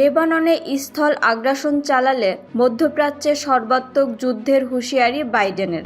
লেবাননে স্থল আগ্রাসন চালালে মধ্যপ্রাচ্যে সর্বাত্মক যুদ্ধের হুঁশিয়ারি বাইডেনের।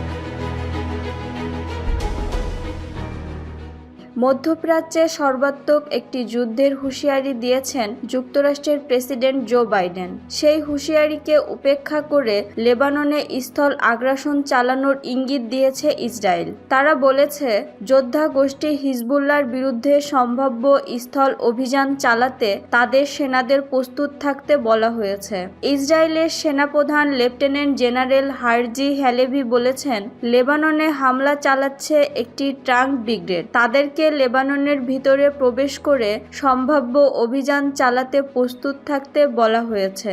মধ্যপ্রাচ্যে সর্বাত্মক একটি যুদ্ধের হুঁশিয়ারি দিয়েছেন যুক্তরাষ্ট্রের প্রেসিডেন্ট জো বাইডেন। সেই হুঁশিয়ারিকে উপেক্ষা করে লেবাননে স্থল আগ্রাসন চালানোর ইঙ্গিত দিয়েছে ইসরায়েল। তারা বলেছে, যোদ্ধা গোষ্ঠী হিজবুল্লার বিরুদ্ধে সম্ভাব্য স্থল অভিযান চালাতে তাদের সেনাদের প্রস্তুত থাকতে বলা হয়েছে। ইসরায়েলের সেনাপ্রধান লেফটেন্যান্ট জেনারেল হারজি হ্যালেভি বলেছেন, লেবাননে হামলা চালাচ্ছে একটি ট্রাঙ্ক ব্রিগেড। তাদেরকে লেবাননের ভিতরে প্রবেশ করে সম্ভাব্য অভিযান চালাতে প্রস্তুত থাকতে বলা হয়েছে।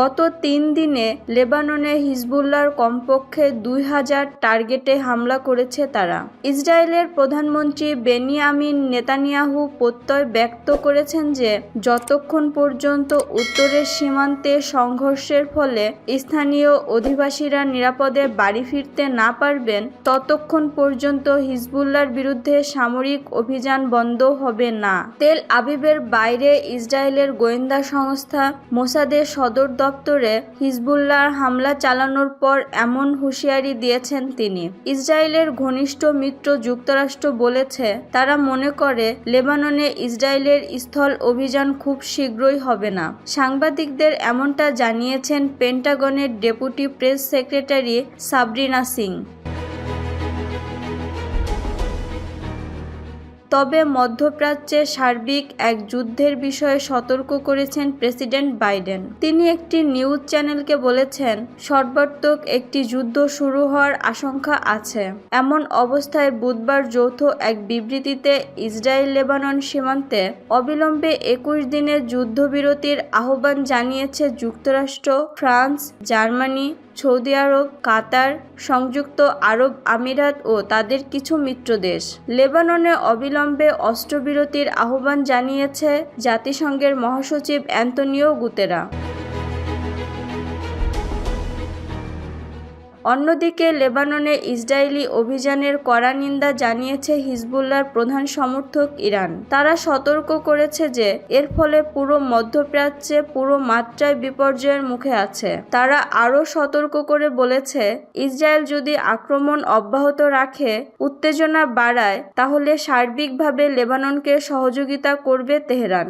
গত তিন দিনে লেবাননে হিজবুল্লার কমপক্ষে দুই হাজার টার্গেটে হামলা করেছে তারা। ইসরায়েলের প্রধানমন্ত্রী বেনিয়ামিন নেতানিয়াহু প্রত্যয় ব্যক্ত করেছেন যে, যতক্ষণ পর্যন্ত উত্তরের সীমান্তে সংঘর্ষের ফলে স্থানীয় অধিবাসীরা নিরাপদে বাড়ি ফিরতে না পারবেন, ততক্ষণ পর্যন্ত হিজবুল্লার বিরুদ্ধে সামরিক অভিযান বন্ধ হবে না। তেল আবিবের বাইরে ইসরায়েলের গোয়েন্দা সংস্থা মোসাদের সদর দপ্তরে হিজবুল্লাহর হামলা চালানোর পর এমন হুঁশিয়ারি দিয়েছেন তিনি। ইসরায়েলের ঘনিষ্ঠ মিত্র যুক্তরাষ্ট্র বলেছে, তারা মনে করে, লেবাননে ইসরায়েলের স্থল অভিযান খুব শীঘ্রই হবে না। সাংবাদিকদের এমনটা জানিয়েছেন পেন্টাগনের deputy press secretary Sabrina Singh. তবে মধ্যপ্রাচ্যে সার্বিক এক যুদ্ধের বিষয়ে সতর্ক করেছেন প্রেসিডেন্ট বাইডেন। তিনি একটি নিউজ চ্যানেলকে বলেছেন, সর্বাত্মক একটি যুদ্ধ শুরু হওয়ার আশঙ্কা আছে। এমন অবস্থায় বুধবার যৌথ এক বিবৃতিতে ইসরায়েল লেবানন সীমান্তে অবিলম্বে একুশ দিনের যুদ্ধবিরতির আহ্বান জানিয়েছে যুক্তরাষ্ট্র, ফ্রান্স, জার্মানি সৌদি আরব, কাতার, সংযুক্ত আরব আমিরাত ও তাদের কিছু মিত্র দেশ। লেবাননে অবিলম্বে অস্ত্রবিরতির আহ্বান জানিয়েছে জাতিসংঘের মহাসচিব অ্যান্তনিও গুতেরা। অন্যদিকে লেবাননে ইসরায়েলি অভিযানের কড়া নিন্দা জানিয়েছে হিজবুল্লার প্রধান সমর্থক ইরান। তারা সতর্ক করেছে যে, এর ফলে পুরো মধ্যপ্রাচ্যে পুরো মাত্রায় বিপর্যয়ের মুখে আছে। তারা আরও সতর্ক করে বলেছে, ইসরায়েল যদি আক্রমণ অব্যাহত রাখে, উত্তেজনা বাড়ায়, তাহলে সার্বিকভাবে লেবাননকে সহযোগিতা করবে তেহরান।